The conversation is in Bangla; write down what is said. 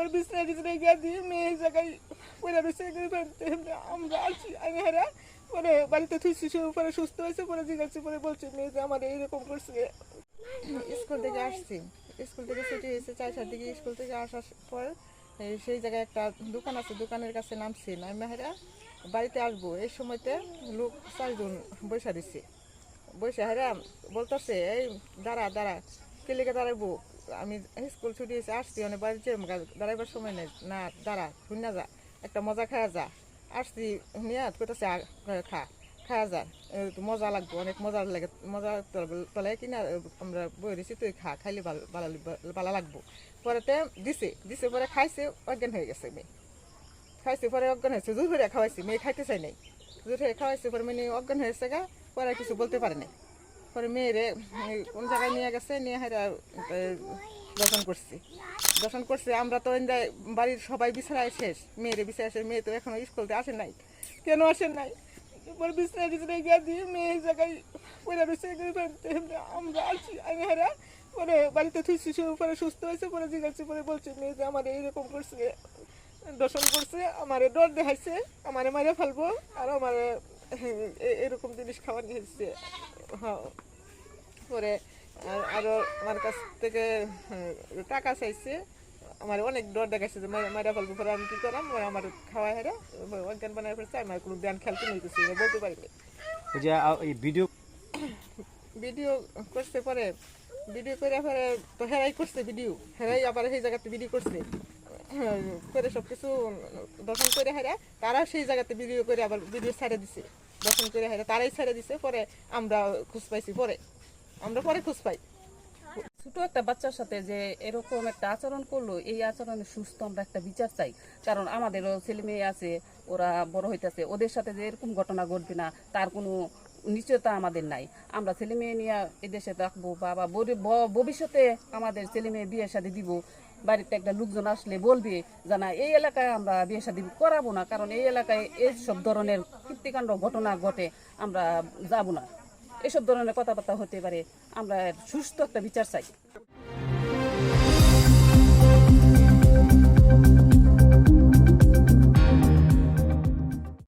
পরে বিছনায় টিছনায় গিয়ে দিয়ে মেয়ে এই জায়গায় পরে আমরা আসি আমি হেরা পরে বাড়িতে থুইছি সে পরে সুস্থ হয়েছে পরে জিজ্ঞাসা পরে বলছে মেয়ে যে আমার এইরকম করছে স্কুল থেকে আসছি স্কুল থেকে ছুটি হয়েছে চারটার দিকে স্কুল থেকে আসার পর এই সেই জায়গায় একটা দোকান আছে দোকানের কাছে নামছি না মেহেরা বাড়িতে আসব। এই সময়তে লোক চারজন বৈশা দিচ্ছে বৈশা হেরা বলতেছে এই দাঁড়া দাঁড়া কেলিকে দাঁড়াবো আমি স্কুল ছুটি হয়েছে, আসছি, অনেক বাড়ি বাড়িতে দাঁড়াইবার সময় নেই। না, দাঁড়া, শুনে যা, একটা মজা খাওয়া যা। আসছি নিয়ে কোথাছে খা খাওয়া যা মজা লাগবে, অনেক মজা লাগে, মজা তলে কিনা আমরা বই দিছি, তুই খা, খাইলে ভালো ভালো ভালো লাগবো। পরেতে দিছে দিছে পরে খাইছে, অজ্ঞান হয়ে গেছে মেয়ে। খাইছে পরে অজ্ঞান হয়েছে জোর করে খাওয়াইছি, মেয়ে খাইতে চাই নাই। জোর হয়ে খাওয়াইছে পরে মেয়ে অজ্ঞান হয়েছে গা, পরে কিছু বলতে পারে নাই। পরে মেয়েরে কোন জায়গায় নিয়ে গেছে, নিয়ে হারা দর্শন করছি। দর্শন করছে, আমরা তো বাড়ির সবাই বিছানায় শেষ। মেয়েরে বিছানায় শেষ, মেয়ে তো এখনও স্কুলতে আসে নাই। কেন আসে নাই? পরে বিছনায় টিছনায় গিয়ে দিয়ে মেয়ে জায়গায় পরে আমরা আসি আমি হারা পরে বাড়িতে থুইছি পরে সুস্থ হয়েছে, পরে জিজ্ঞাসা পরে বলছে, মেয়ে যে আমার এইরকম করছে, দর্শন করছে, আমারে ডর দেখাইছে, আমারে মারে ফেলব, আর আমারে এরকম জিনিস খাবার দিয়েছে। হ্যাঁ। পরে আর- আরও আমার কাছ থেকে টাকা চাইছে। আমার অনেক ডর দেখাচ্ছে যে মারা ফেলব পরে আমি কি করাম? ওরা আমার খাওয়া হেরা অজ্ঞান বানায় ফেলছে আমার কোনো জ্ঞান খেলতে নিতেছি বলতে পারিনি। যে এই ভিডিও ভিডিও করছে পরে ভিডিও করে পরে তো হেরাই করছে ভিডিও হেরাই আবার সেই জায়গাতে ভিডিও করছে। করে সব কিছু দর্শন করে হেরা তারা সেই জায়গাতে ভিডিও করে আবার ভিডিও ছেড়ে দিছে দর্শন করে হেরা তারাই ছেড়ে দিছে পরে আমরা খুঁজ পাইছি পরে। আমরা পরে খোঁজ পাই। ছোট একটা বাচ্চার সাথে যে এরকম একটা আচরণ করল, এই আচরণে সুস্থ আমরা একটা বিচার চাই। কারণ আমাদেরও ছেলে মেয়ে আছে, ওরা বড় হইতেছে, ওদের সাথে যে এরকম ঘটনা ঘটবে না, তার কোনো নিশ্চয়তা আমাদের নাই। আমরা ছেলে মেয়ে নিয়ে এদেশে রাখব বাবা ভবিষ্যতে আমাদের ছেলে মেয়ে বিয়ের সাথে দিব। বাড়িতে একটা লোকজন আসলে বলবে জানা এই এলাকায় আমরা বিয়ে শাদী করাবো না, কারণ এই এলাকায় এইসব ধরনের কীর্তিকাণ্ড ঘটনা ঘটে, আমরা যাব না। এসব ধরনের কথাবার্তা হতে পারে। আমরা সুস্থ একটা বিচার চাই।